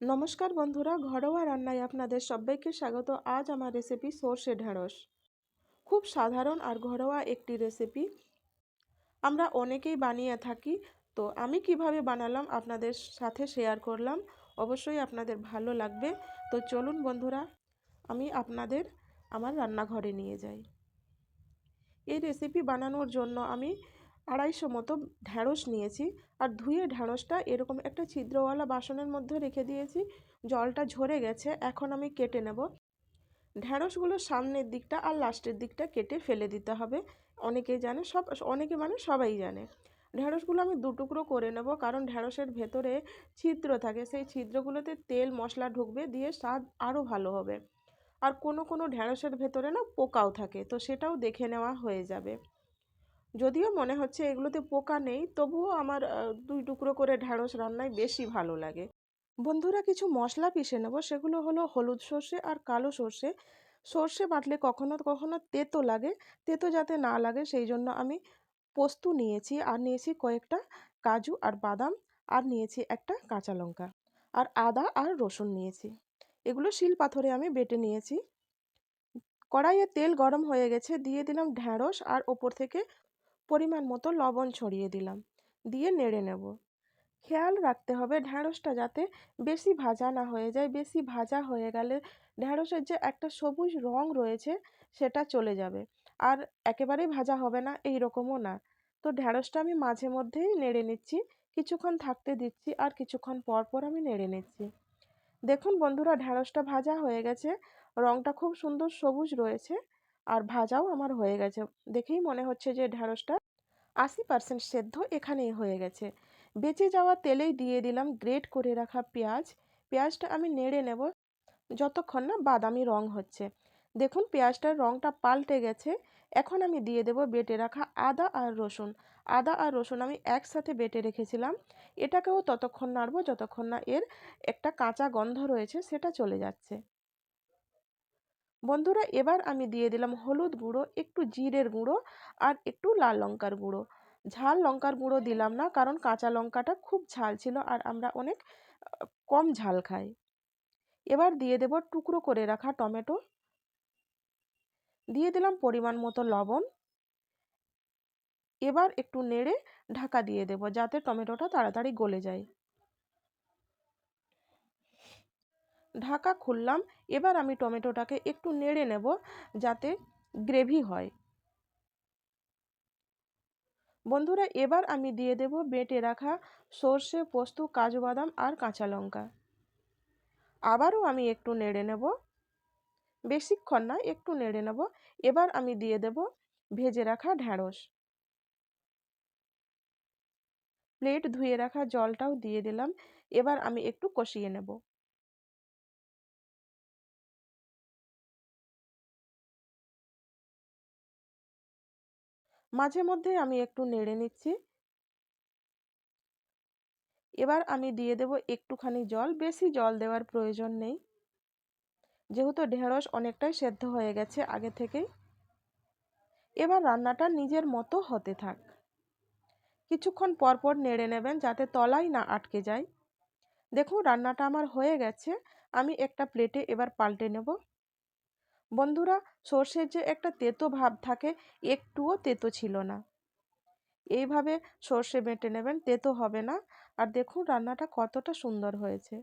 নমস্কার বন্ধুরা, ঘরোয়া রান্নায় আপনাদের সবাইকে স্বাগত। আজ আমার রেসিপি সর্ষে ঢ্যাঁড়স খুব সাধারণ আর ঘরোয়া একটি রেসিপি আমরা অনেকেই বানিয়ে থাকি, তো আমি কীভাবে বানালাম আপনাদের সাথে শেয়ার করলাম। অবশ্যই আপনাদের ভালো লাগবে। তো চলুন বন্ধুরা, আমি আপনাদের আমার রান্নাঘরে নিয়ে যাই। এই রেসিপি বানানোর জন্য আমি আড়াইশো মতো ঢ্যাঁড়স নিয়েছি আর ধুয়ে ঢ্যাঁড়সটা এরকম একটা ছিদ্রওয়ালা বাসনের মধ্যে রেখে দিয়েছি। জলটা ঝরে গেছে, এখন আমি কেটে নেব। ঢ্যাঁড়সগুলো সামনের দিকটা আর লাস্টের দিকটা কেটে ফেলে দিতে হবে। অনেকে জানে, সব, অনেকে মানে সবাই জানে। ঢ্যাঁড়সগুলো আমি দুটুকরো করে নেব কারণ ঢ্যাঁড়সের ভেতরে ছিদ্র থাকে। সেই ছিদ্রগুলোতে তেল, মশলা ঢুকবে দিয়ে স্বাদ আরও ভালো হবে। আর কোনো কোনো ঢ্যাঁড়সের ভেতরে না পোকাও থাকে, তো সেটাও দেখে নেওয়া হয়ে যাবে। যদিও মনে হচ্ছে এগুলোতে পোকা নেই, তবুও আমার দুই টুকরো করে ঢ্যাঁড়স রান্নায় বেশি ভালো লাগে। বন্ধুরা কিছু মশলা পিষে নেব, সেগুলো হলো হলুদ সর্ষে আর কালো সর্ষে। সর্ষে বাটলে কখনো কখনো তেতো লাগে, তেতো যাতে না লাগে সেই জন্য আমি পোস্ত নিয়েছি আর নিয়েছি কয়েকটা কাজু আর বাদাম আর নিয়েছি একটা কাঁচা লঙ্কা আর আদা আর রসুন নিয়েছি। এগুলো শিল পাথরে আমি বেটে নিয়েছি। কড়াইয়ে তেল গরম হয়ে গেছে, দিয়ে দিলাম ঢ্যাঁড়স আর ওপর থেকে পরিমাণ মতো লবণ ছড়িয়ে দিলাম। দিয়ে নেড়ে নেব। খেয়াল রাখতে হবে ঢ্যাঁড়সটা যাতে বেশি ভাজা না হয়ে যায়। বেশি ভাজা হয়ে গেলে ঢ্যাঁড়সের যে একটা সবুজ রং রয়েছে, সেটা চলে যাবে। আর একেবারেই ভাজা হবে না এই রকমও না। তো ঢ্যাঁড়সটা আমি মাঝে মধ্যেই নেড়ে নিচ্ছি। কিছুক্ষণ থাকতে দিচ্ছি আর কিছুক্ষণ পর পর আমি নেড়ে নিচ্ছি। দেখুন বন্ধুরা ঢ্যাঁড়সটা ভাজা হয়ে গেছে। রংটা খুব সুন্দর সবুজ রয়েছে। আর ভাজাও আমার হয়ে গেছে। দেখেই মনে হচ্ছে যে ঢ্যাঁড়সটা আশি পার্সেন্ট সেদ্ধ এখানেই হয়ে গেছে। বেঁচে যাওয়া তেলেই দিয়ে দিলাম গ্রেট করে রাখা পেঁয়াজ। পেঁয়াজটা আমি নেড়ে নেব যতক্ষণ না বাদামি রং হচ্ছে। দেখুন পেঁয়াজটার রংটা পাল্টে গেছে। এখন আমি দিয়ে দেব বেটে রাখা আদা আর রসুন। আদা আর রসুন আমি একসাথে বেটে রেখেছিলাম। এটাকেও ততক্ষণ নাড়ব যতক্ষণ না এর একটা কাঁচা গন্ধ রয়েছে সেটা চলে যাচ্ছে। বন্ধুরা, এবার আমি দিয়ে দিলাম হলুদ গুঁড়ো, একটু জিরের গুঁড়ো আর একটু লাল লঙ্কার গুঁড়ো। ঝাল লঙ্কার গুঁড়ো দিলাম না, কারণ কাঁচা লঙ্কাটা খুব ঝাল ছিল আর আমরা অনেক, কম ঝাল খাই। এবার দিয়ে দেব টুকরো করে রাখা টমেটো। দিয়ে দিলাম পরিমাণ মতো লবণ। এবার একটু নেড়ে ঢাকা দিয়ে দেব যাতে টমেটোটা তাড়াতাড়ি গলে যায়। ঢাকা খুললাম। এবার আমি টমেটোটাকে একটু নেড়ে নেব যাতে গ্রেভি হয়। বন্ধুরা, এবার আমি দিয়ে দেব বেটে রাখা সর্ষে, পোস্ত, কাজু বাদাম আর কাঁচা লঙ্কা। আবারও আমি একটু নেড়ে নেব। বেশিক্ষণ না, একটু নেড়ে নেব। এবার আমি দিয়ে দেব ভেজে রাখা ঢ্যাঁড়স। প্লেট ধুয়ে রাখা জলটাও দিয়ে দিলাম। এবার আমি একটু কষিয়ে নেব। মাঝে মধ্যে আমি একটু নেড়ে নিচ্ছি। এবার আমি দিয়ে দেব একটুখানি জল। বেশি জল দেওয়ার প্রয়োজন নেই। যেহেতু ঢেঁড়স অনেকটাই সেদ্ধ হয়ে গেছে আগে থেকেই। এবার রান্নাটা নিজের মতো হতে থাক। কিছুক্ষণ পরপর নেড়ে নেবেন যাতে তলাই না আটকে যায়। দেখুন, রান্নাটা আমার হয়ে গেছে। আমি একটা প্লেটে এবার পাল্টে নেব। বন্ধুরা, সর্ষের যে একটা তেতো ভাব থাকে, একটুও তেতো ছিল না। এইভাবে সর্ষে বেটে নেবেন, তেতো হবে না। আর দেখুন, রান্নাটা কতটা সুন্দর হয়েছে।